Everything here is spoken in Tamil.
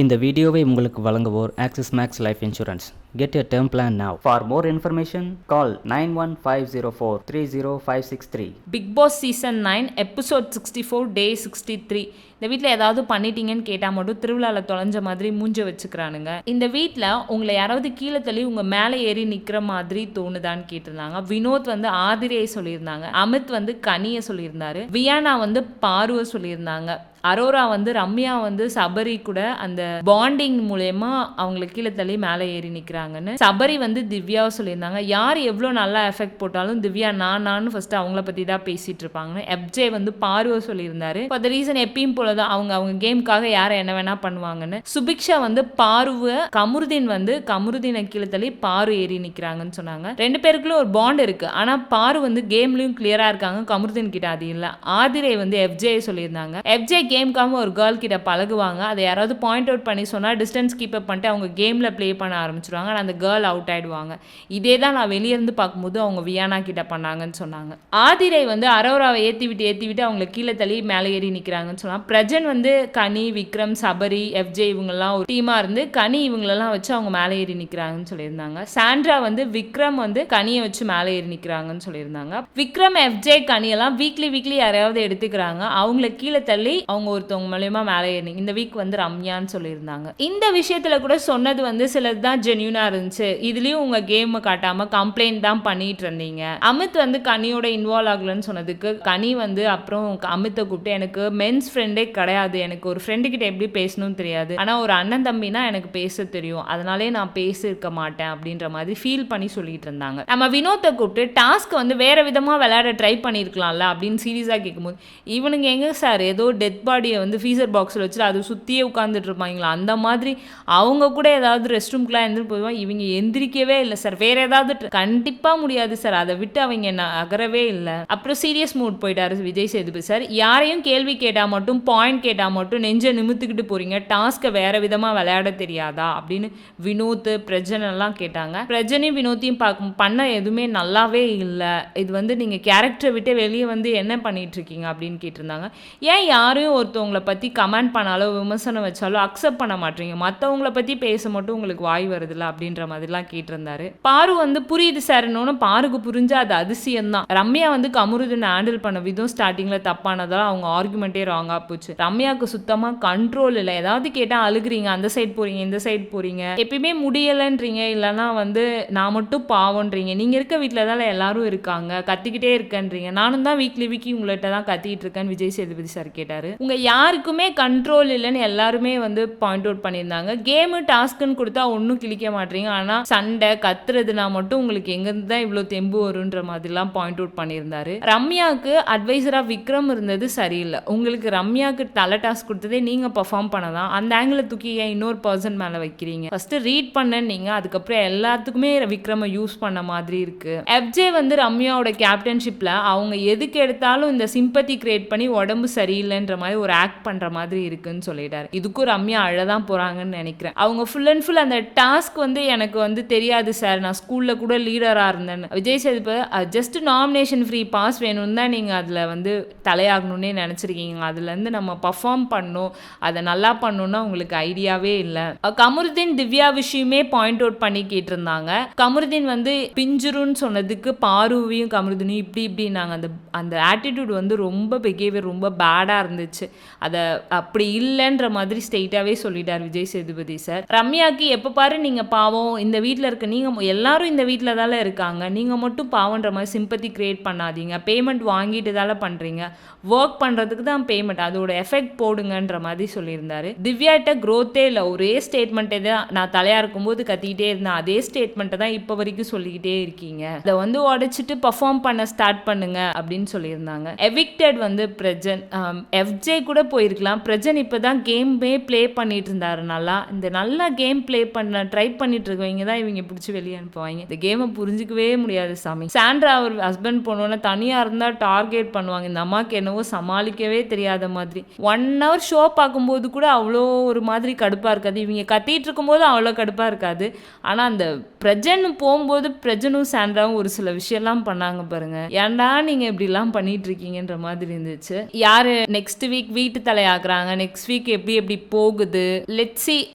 இந்த வீடியோவை உங்களுக்கு வழங்குவோர் Axis Max Life insurance get a term plan now for more information call nine one five zero four three zero five six three Bigg Boss season nine episode sixty four day sixty three இந்த வீட்டில் ஏதாவது பண்ணிட்டீங்கன்னு கேட்டால் மட்டும் திருவிழாவில் தொலைஞ்ச மாதிரி மூஞ்ச வச்சுக்கிறானுங்க. இந்த வீட்டில் உங்களை யாராவது கீழே தள்ளி உங்கள் மேலே ஏறி நிற்கிற மாதிரி தோணுதான்னு கேட்டிருந்தாங்க. வினோத் வந்து ஆதிரியை சொல்லியிருந்தாங்க. அமித் வந்து கனியை சொல்லியிருந்தாரு. வியானா வந்து பார்வை சொல்லியிருந்தாங்க. அரோரா வந்து ரம்யா வந்து சபரி கூட அந்த பாண்டிங் மூலயமா அவங்களை கீழே தள்ளி மேலே ஏறி நிற்கிறாங்கன்னு சபரி வந்து திவ்யாவை சொல்லியிருந்தாங்க. யார் எவ்வளோ நல்லா எஃபெக்ட் போட்டாலும் திவ்யா நான் நான் ஃபர்ஸ்ட் அவங்கள பற்றி தான் பேசிட்டு இருப்பாங்கன்னு எப்ஜே வந்து பார்வை சொல்லியிருந்தாரு. ஃபார் த ரீசன் எப்பயும் போல தான் அவங்க அவங்க கேமுக்காக யாரை என்ன வேணா பண்ணுவாங்கன்னு சுபிக்ஷா வந்து பார்வை கமருதீன் வந்து கமருதீனை கீழே தள்ளி பாரு ஏறி நிற்கிறாங்கன்னு சொன்னாங்க. ரெண்டு பேருக்குள்ள ஒரு பாண்ட் இருக்கு. ஆனால் பாரு வந்து கேம்லயும் கிளியரா இருக்காங்க. கமருதீன் கிட்ட அது இல்லை. ஆதிரை வந்து எஃப்ஜே சொல்லியிருந்தாங்க. எஃப்ஜே கேம்க்காக ஒரு கேர்ள் கிட்ட பழகுவாங்க. அதை யாராவது பாயிண்ட் அவுட் பண்ணி சொன்னால் டிஸ்டன்ஸ் கீப் அப் பண்ணிட்டு அவங்க கேமில் ப்ளே பண்ண ஆரம்பிச்சிருவாங்க. ஆனால் அந்த கேர்ள் அவுட் ஆயிடுவாங்க. இதே தான் நான் வெளியே இருந்து பார்க்கும்போது அவங்க வியானா கிட்ட பண்ணாங்கன்னு சொன்னாங்க. ஆதிரை வந்து அரோராவை ஏற்றி விட்டு ஏற்றி விட்டு அவங்கள கீழே தள்ளி மேலே ஏறி நிற்கிறாங்கன்னு சொன்னாங்க. பிரஜன் வந்து கனி விக்ரம் சபரி எஃப்ஜே இவங்கெல்லாம் ஒரு டீமாக இருந்து கனி இவங்களெல்லாம் வச்சு அவங்க மேலே ஏறி நிற்கிறாங்கன்னு சொல்லியிருந்தாங்க. சாண்ட்ரா வந்து விக்ரம் வந்து கனியை வச்சு மேலே ஏறி நிற்கிறாங்கன்னு சொல்லியிருந்தாங்க. விக்ரம் எஃப்ஜே கனியெல்லாம் வீக்லி வீக்லி யாரையாவது எடுத்துக்கிறாங்க. அவங்கள கீழே தள்ளி அவங்க அவங்க ஒருத்தவங்க மூலயமா மேலே ஏறினீங்க இந்த வீக் வந்து ரம்யான்னு சொல்லியிருந்தாங்க. இந்த விஷயத்தில் கூட சொன்னது வந்து சிலது தான் ஜென்யூனாக இருந்துச்சு. இதுலேயும் உங்கள் கேம் காட்டாமல் கம்ப்ளைண்ட் தான் பண்ணிட்டு இருந்தீங்க. அமித் வந்து கனியோட இன்வால்வ் ஆகலன்னு சொன்னதுக்கு கனி வந்து அப்புறம் அமித்தை கூப்பிட்டு எனக்கு மென்ஸ் ஃப்ரெண்டே கிடையாது. எனக்கு ஒரு ஃப்ரெண்டு கிட்ட எப்படி பேசணும்னு தெரியாது. ஆனால் ஒரு அண்ணன் தம்பினா எனக்கு பேச தெரியும். அதனாலே நான் பேசியிருக்க மாட்டேன் அப்படின்ற மாதிரி ஃபீல் பண்ணி சொல்லிட்டு இருந்தாங்க. நம்ம வினோத்தை கூப்பிட்டு டாஸ்க் வந்து வேற விதமாக விளையாட ட்ரை பண்ணியிருக்கலாம்ல அப்படின்னு சீரியஸாக கேட்கும்போது இவனுங்க எங்க சார்? ஏதோ டெத் பாடியை வந்து ஃபீசர் பாக்ஸில் வச்சுட்டு அது சுற்றியே உட்காந்துட்டு இருப்பாங்களா? அந்த மாதிரி அவங்க கூட ஏதாவது ரெஸ்ட் ரூம்க்குலாம் எழுந்துட்டு போய்வாங்க இவங்க எந்திரிக்கவே இல்லை சார் வேற ஏதாவது கண்டிப்பாக முடியாது சார் அதை விட்டு அவங்க என்ன அகரவே இல்லை. அப்புறம் சீரியஸ் மூட் போயிட்டாரு விஜய் சேதுபதி சார் யாரையும் கேள்வி கேட்டால் மட்டும் பாயிண்ட் கேட்டால் மட்டும் நெஞ்சை நிமித்துக்கிட்டு போறீங்க. டாஸ்க்கை வேற விதமாக விளையாட தெரியாதா? அப்படின்னு வினோத் பிரஜனெல்லாம் கேட்டாங்க. பிரஜனையும் வினோத்தையும் பார்க்க பண்ண எதுவுமே நல்லாவே இல்லை. இது வந்து நீங்கள் கேரக்டரை விட்டு வெளியே வந்து என்ன பண்ணிட்டு இருக்கீங்க அப்படின்னு கேட்டிருந்தாங்க. ஏன் யாரையும் ஒருத்தவங்களை பற்றி கமெண்ட் பண்ணாலோ விமர்சனம் வச்சாலோ அக்செப்ட் பண்ண மாட்டீங்க. மற்றவங்கள பற்றி பேச மட்டும் உங்களுக்கு வாய் வருதுல்ல அப்படின்ற மாதிரிலாம் கேட்டிருந்தாரு. பாரு வந்து புரியுது சார்னு பாருக்கு புரிஞ்சு அது அதிசயம் தான் ரம்யா வந்து கமருதனை ஹேண்டில் பண்ண விதம் ஸ்டார்டிங்கில் தப்பானதால் அவங்க ஆர்குமெண்ட்டே ராங்காக போச்சு. ரம்யாவுக்கு சுத்தமாக கண்ட்ரோல் இல்லை. ஏதாவது கேட்டால் அழுகுறீங்க. அந்த சைட் போகிறீங்க இந்த சைட் போகிறீங்க எப்பயுமே முடியலைன்றீங்க. இல்லைனா வந்து நான் மட்டும் பாவன்றீங்க நீங்கள் இருக்க வீட்டில் தான் எல்லாரும் இருக்காங்க. கத்திக்கிட்டே இருக்கேன்றீங்க. நானும் தான் வீக்லி வீக்கி உங்கள்கிட்ட தான் கத்திக்கிட்டு இருக்கேன்னு விஜய் சேதுபதி சார் கேட்டார். உங்கள் யாருக்குமே கண்ட்ரோல் இல்லைன்னு எல்லாருமே வந்து பாயிண்ட் அவுட் பண்ணியிருந்தாங்க. கேமு டாஸ்க்குன்னு கொடுத்தா ஒன்றும் கிழிக்க மாட்டீங்க. ஆனால் சண்டை கத்துறதுனா மட்டும் உங்களுக்கு எங்கேருந்து தான் இவ்வளோ தெம்பு வருன்ற மாதிரிலாம் பாயிண்ட் அவுட் பண்ணியிருந்தாரு. ரம்யாவுக்கு அட்வைசராக விக்ரம் இருந்தது சரியில்லை. உங்களுக்கு ரம்யாவுக்கு தலை டாஸ்க் கொடுத்ததே நீங்கள் பர்ஃபார்ம் பண்ணலாம். அந்த ஆங்கிள் தூக்கி ஏன் இன்னொரு பர்சன் மேலே வைக்கிறீங்க? ஃபஸ்ட்டு ரீட் பண்ணீங்க அதுக்கப்புறம் எல்லாத்துக்குமே விக்ரமை யூஸ் பண்ண மாதிரி இருக்கு. எஃப்ஜே வந்து ரம்யாவோட கேப்டன்ஷிப்பில் அவங்க எதுக்கு எடுத்தாலும் இந்த சிம்பத்தி கிரியேட் பண்ணி உடம்பு சரியில்லைன்ற மாதிரி ஒரு ஆக்ட் பண்ணுற மாதிரி இருக்குன்னு சொல்லிட்டாரு. இதுக்கும் ரம்யா அழதான் போகிறாங்கன்னு நினைக்கிறேன். அவங்க ஃபுல் அண்ட் ஃபுல் அந்த டாஸ்க் வந்து எனக்கு வந்து தெரியாது சார் நான் ஸ்கூலில் கூட லீடராக இருந்தேன் Vijay Sethupathi just nomination free pass வேணும்னு தான் நீங்கள் அதில் வந்து தலையாகணும்னே நினச்சிருக்கீங்க. அதுலேருந்து நம்ம பர்ஃபார்ம் பண்ணும். அதை நல்லா பண்ணணும்னா உங்களுக்கு ஐடியாவே இல்லை. கமருதீன் திவ்யா விஷயமே பாயிண்ட் அவுட் பண்ணி கேட்டிருந்தாங்க. கமருதீன் வந்து பிஞ்சுருன்னு சொன்னதுக்கு பாருவையும் கமருதீனும் இப்படி இப்படி நாங்கள் அந்த அந்த ஆட்டிடியூட் வந்து ரொம்ப பிஹேவியர் ரொம்ப பேடாக இருந்துச்சு. அதை அப்படி இல்லைன்ற மாதிரி ஸ்ட்ரெயிட்டாகவே சொல்லிட்டார் விஜய் சேதுபதி சார். ரம்யாக்கு எப்போ பாரு நீங்கள் பாவம் இந்த வீட்டில் இருக்க நீங்கள் எல்லாரும் இந்த வீட்டில் தானே இருக்காங்க. நீங்கள் மட்டும் பாவன்ற மாதிரி சிம்பத்தி கிரியேட் பண்ணாதீங்க. பேமெண்ட் வாங்கிட்டு தானே பண்ணுறீங்க ஒர்க் பண்ணுறதுக்கு தான் பேமெண்ட் அதோட எஃபெக்ட் போடுங்கன்ற மாதிரி சொல்லியிருந்தாரு. திவ்யாட்ட க்ரோத்தே இல்லை ஒரே ஸ்டேட்மெண்ட்டே தான் நான் தலையாக இருக்கும்போது கத்திக்கிட்டே இருந்தேன். அதே ஸ்டேட்மெண்ட்டை தான் இப்போ வரைக்கும் சொல்லிக்கிட்டே இருக்கீங்க. அதை வந்து உடைச்சிட்டு பர்ஃபார்ம் பண்ண ஸ்டார்ட் பண்ணுங்க அப்படின்னு சொல்லியிருந்தாங்க. எவிக்டட் வந்து பிரஜன் எஃப்ஜே um, கூட போயிருக்கலாம். பிரஜன் இப்போ தான் கேமே ப்ளே பண்ணிட்டு இருந்தாரு நல்லா. இந்த நல்லா கேம் ப்ளே பண்ண ட்ரை பண்ணிட்டு இருக்கவங்க தான் இவங்க பிடிச்சி வெளியே அனுப்புவாங்க. இந்த கேமை புரிஞ்சிக்கவே முடியாது சாமி. சாண்ட்ரா அவர் ஹஸ்பண்ட் போனோன்னா தனியாக இருந்தால் டார்கெட் பண்ணுவாங்க. இந்த அம்மாவுக்கு என்னவோ சமாளிக்கவே தெரியாத மாதிரி. ஒன் ஹவர் ஷோ பார்க்கும்போது கூட அவ்வளோ ஒரு மாதிரி கடுப்பாக இருக்காது. இவங்க கத்திட்டு இருக்கும்போது அவ்வளோ கடுப்பாக இருக்காது. ஆனால் அந்த பிரஜன் போகும்போது பிரஜனும் சாண்ட்ராவும் ஒரு சில விஷயம்லாம் பண்ணாங்க பாருங்க. ஏன்டா நீங்கள் இப்படிலாம் பண்ணிட்டு இருக்கீங்கன்ற மாதிரி இருந்துச்சு. யாரு நெக்ஸ்ட் வீக் வீட்டு தலையாகிறாங்க நெக்ஸ்ட் வீக் எப்படி எப்படி போகுது? லெட்ஸி